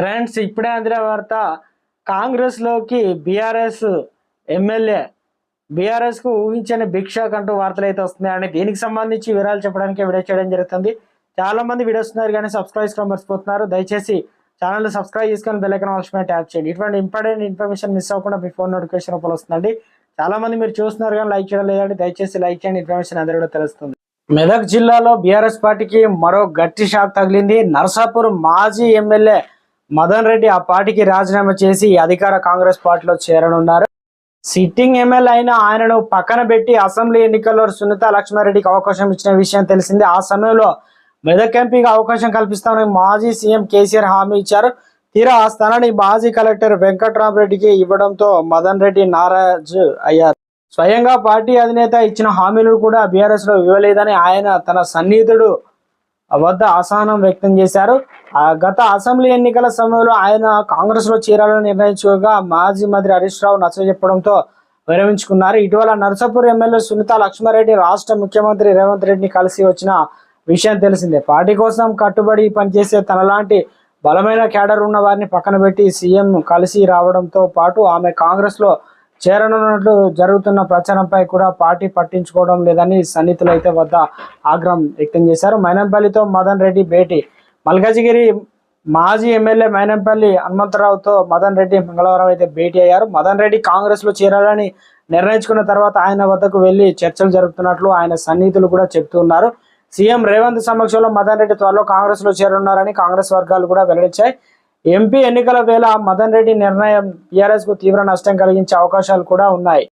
Friends ఇప్పుడే అందిన వార్త కాంగ్రెస్లోకి బీఆర్ఎస్ ఎమ్మెల్యే బీఆర్ఎస్కు ఊహించని భిక్షాక్ అంటూ వార్తలు అయితే వస్తున్నాయని దీనికి సంబంధించి వివరాలు చెప్పడానికి వీడియో చేయడం జరుగుతుంది. చాలా మంది వీడియోస్ ఉన్నారు కానీ సబ్స్క్రైబ్ చేసుకోవడం మర్చిపోతున్నారు. దయచేసి ఛానల్ సబ్స్క్రైబ్ చేసుకొని బెల్లైకన్ ఐకాన్ ట్యాప్ చేయండి. ఇటువంటి ఇంపార్టెంట్ ఇన్ఫర్మేషన్ మిస్ అవ్వకుండా మీ ఫోన్ నోటిఫికేషన్ రూపంలో వస్తుందండి. చాలామంది మీరు చూస్తున్నారు కానీ లైక్ చేయడం లేదండి. దయచేసి లైక్ చేయండి. ఇన్ఫర్మేషన్ అందరూ కూడా తెలుస్తుంది. మెదక్ జిల్లాలో బీఆర్ఎస్ పార్టీకి మరో గట్టి షాక్ తగిలింది. నర్సాపూర్ మాజీ ఎమ్మెల్యే మదన్ రెడ్డి ఆ పార్టీకి రాజీనామా చేసి అధికార కాంగ్రెస్ పార్టీలో చేరనున్నారు. సిట్టింగ్ ఎమ్మెల్యే అయిన ఆయనను పక్కన పెట్టి అసెంబ్లీ ఎన్నికల్లో సునీత లక్ష్మారెడ్డికి అవకాశం ఇచ్చిన విషయం తెలిసిందే. ఆ సమయంలో మెదక్ ఎంపీకి అవకాశం కల్పిస్తామని మాజీ సీఎం కేసీఆర్ హామీ ఇచ్చారు. తీరా ఆ స్థానాన్ని మాజీ కలెక్టర్ వెంకట్రామరెడ్డికి ఇవ్వడంతో మదన్ రెడ్డి నారాజు అయ్యారు. స్వయంగా పార్టీ అధినేత ఇచ్చిన హామీలు కూడా బీఆర్ఎస్లో ఇవ్వలేదని ఆయన తన సన్నిహితుడు వద్ద అసహనం వ్యక్తం చేశారు. గత అసెంబ్లీ ఎన్నికల సమయంలో ఆయన కాంగ్రెస్లో చేరాలని నిర్ణయించుకోగా మాజీ మంత్రి హరీష్ రావు నచ్చజెప్పడంతో విరమించుకున్నారు. ఇటీవల నర్సాపూర్ ఎమ్మెల్యే సునీత లక్ష్మారెడ్డి రాష్ట్ర ముఖ్యమంత్రి రేవంత్ రెడ్డిని కలిసి వచ్చిన విషయం తెలిసిందే. పార్టీ కోసం కట్టుబడి పనిచేసే తనలాంటి బలమైన కేడర్ ఉన్న వారిని పక్కన పెట్టి సీఎం కలిసి రావడంతో పాటు ఆమె కాంగ్రెస్లో చేరనున్నట్లు జరుగుతున్న ప్రచారంపై కూడా పార్టీ పట్టించుకోవడం లేదని సన్నిహితులు అయితే వద్ద ఆగ్రహం వ్యక్తం చేశారు. మైనంపల్లితో మదన్ రెడ్డి భేటీ మల్కాజిగిరి మాజీ ఎమ్మెల్యే మైనంపల్లి హనుమంతరావుతో మదన్ రెడ్డి మంగళవారం అయితే భేటీ అయ్యారు. మదన్ రెడ్డి కాంగ్రెస్లో చేరాలని నిర్ణయించుకున్న తర్వాత ఆయన వద్దకు వెళ్ళి చర్చలు జరుపుతున్నట్లు ఆయన సన్నిహితులు కూడా చెబుతున్నారు సీఎం రేవంత్ సమక్షంలో మదన్ రెడ్డి త్వరలో కాంగ్రెస్లో చేరున్నారని కాంగ్రెస్ వర్గాలు కూడా వెల్లడించాయి. ఎంపీ ఎన్నికల వేళ మదన్ రెడ్డి నిర్ణయం టీఆర్ఎస్కు తీవ్ర నష్టం కలిగించే అవకాశాలు కూడా ఉన్నాయి.